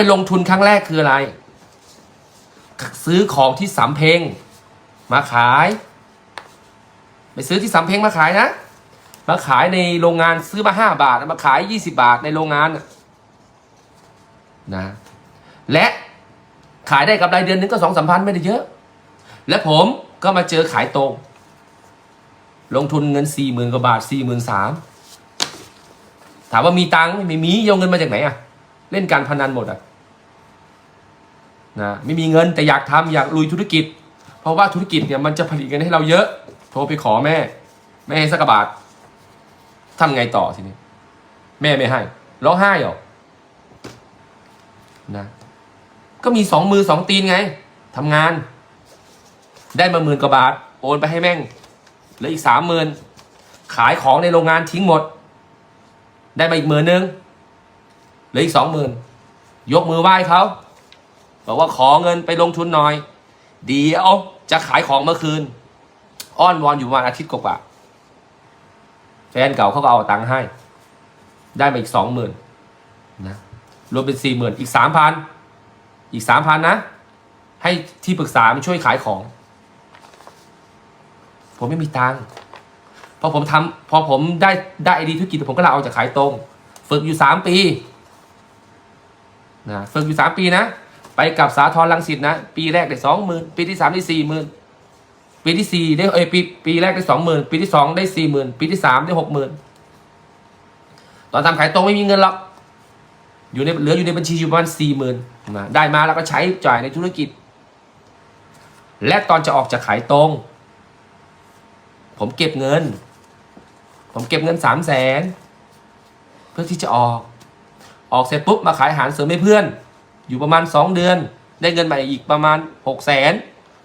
ไปลงทุนครั้งแรกคืออะไร ซื้อของที่สำเพ็งมาขาย ไปซื้อที่สำเพ็งมาขายนะ มาขายในโรงงานซื้อมาห้าบาท มาขายยี่สิบาทในโรงงานนะ และขายได้กำไรเดือนนึงก็สองสามพันไม่ได้เยอะ และผมก็มาเจอขายตรง ลงทุนเงินสี่หมื่นกว่าบาทสี่หมื่นสามถามว่ามีตังค์ไมไม่มีเอาเงินมาจากไหนอะเล่นการพนันหมดอะ นะไม่มีเงินแต่อยากทำอยากลุยธุรกิจ เพราะว่าธุรกิจเนี่ยมันจะผลิตเงินให้เราเยอะ โทรไปขอแม่ แม่ให้สักบาททำไงต่อทีนี้ แม่ไม่ให้ร้องไห้หรอนะก็มีสองมือสองตีนไงทำงาน ได้มาหมื่นกว่าบาท โอนไปให้แม่งเหลืออีกสามหมื่นขายของในโรงงานทิ้งหมด ได้มาอีกหมื่นนึงเหลืออีกสองหมื่นยกมือไหว้เขา บอกว่าขอเงินไปลงทุนหน่อย เดี๋ยวจะขายของเมื่อคืน อ้อนวอนอยู่ประมาณอาทิตย์กว่าแฟนเก่าเขาก็เอาตังค์ให้ ได้มาอีกสองหมื่นนะรวมเป็นสี่หมื่นอีกสามพันอีกสามพันนะ ให้ที่ปรึกษามาช่วยขายของ ผมไม่มีตังค์พอผมทำพอผมได้ได้ไอดีธุรกิจผมก็ลาออกจากขายตรง ฝึกอยู่สามปีนะฝึกอยู่สามปีนะ ไปกับสาทรลังสิตนะ ปีแรกได้สองหมื่นปีที่สามได้สี่หมื่นปีที่สี่ได้เอยปีปีแรกได้สองหมื่นปีที่สองได้สี่หมื่นปีที่สามได้หกหมื่นตอนทำขายตรงไม่มีเงินหรอกอยู่ในเหลืออยู่ในบัญชีอยู่ประมาณสี่หมื่นนะได้มาแล้วก็ใช้จ่ายในธุรกิจ และตอนจะออกจากขายตรง ผมเก็บเงิน ผมเก็บเงินสามแสนเพื่อที่จะออก ออกเสร็จปุ๊บมาขายอาหารเสริมให้เพื่อน อยู่ประมาณสองเดือน ได้เงินใหม่อีกประมาณหกแสน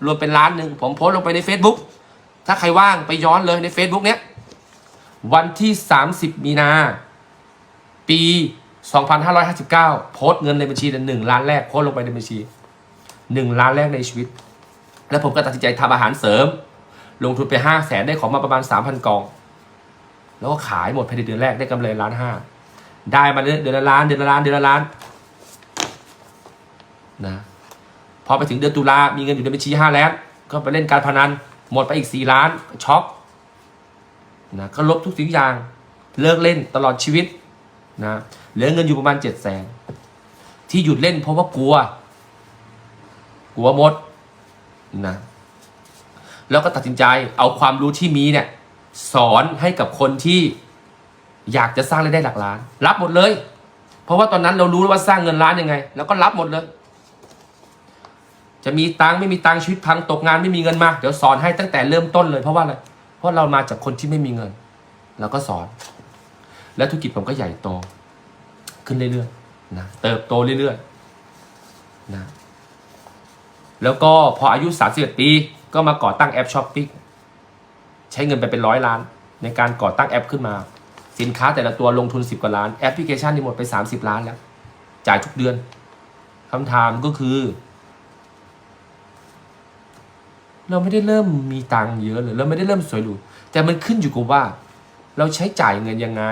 รวมเป็นล้านหนึ่งผมโพสต์ลงไปใน Facebook ถ้าใครว่างไปย้อนเลยใน Facebook เนี้ยวันที่ 30 มีนา ปี 2559 โพสต์เงินในบัญชีหนึ่งล้านแรกโพสต์ลงไปในบัญชีหนึ่งล้านแรกในชีวิต แล้วผมก็ตัดสินใจทำอาหารเสริม ลงทุนไปห้าแสนได้ของมาประมาณสามพันกอง แล้วก็ขายหมดภายในเดือนแรกได้กำไรล้านห้าได้มาเดือนละล้านเดือนละล้านเดือนละล้าน นะพอไปถึงเดือนตุลามีเงินอยู่ในบัญชีห้าล้านก็ไปเล่นการพนันหมดไปอีกสี่ล้านช็อกนะก็ลบทุกสิ่งอย่างเลิกเล่นตลอดชีวิตนะเหลือเงินอยู่ประมาณเจ็ดแสนที่หยุดเล่นเพราะว่ากลัว กลัวหมดนะแล้วก็ตัดสินใจเอาความรู้ที่มีเนี่ยสอนให้กับคนที่อยากจะสร้างรายได้หลักล้าน รับหมดเลย เพราะว่าตอนนั้นเรารู้แล้วว่าสร้างเงินล้านยังไง แล้วก็รับหมดเลย จะมีตังไม่มีตังชีวิตพังตกงานไม่มีเงินมา เดี๋ยวสอนให้ตั้งแต่เริ่มต้นเลยเพราะว่าอะไร เพราะเรามาจากคนที่ไม่มีเงินเราก็สอน และธุรกิจผมก็ใหญ่โต ขึ้นเรื่อยๆนะเติบโตเรื่อยๆนะแล้วก็พออายุ31ปีก็มาก่อตั้งแอปช้อปปิ้งใช้เงินไปเป็นร้อยล้าน ในการก่อตั้งแอปขึ้นมา สินค้าแต่ละตัวลงทุน 10 กว่าล้านแอปพลิเคชันนี่หมดไป 30 ล้านแล้ว จ่ายทุกเดือนคำถามก็คือ เราไม่ได้เริ่มมีตังค์เยอะเลยเราไม่ได้เริ่มสวยหรูแต่มันขึ้นอยู่กับว่า เราใช้จ่ายเงินยังไง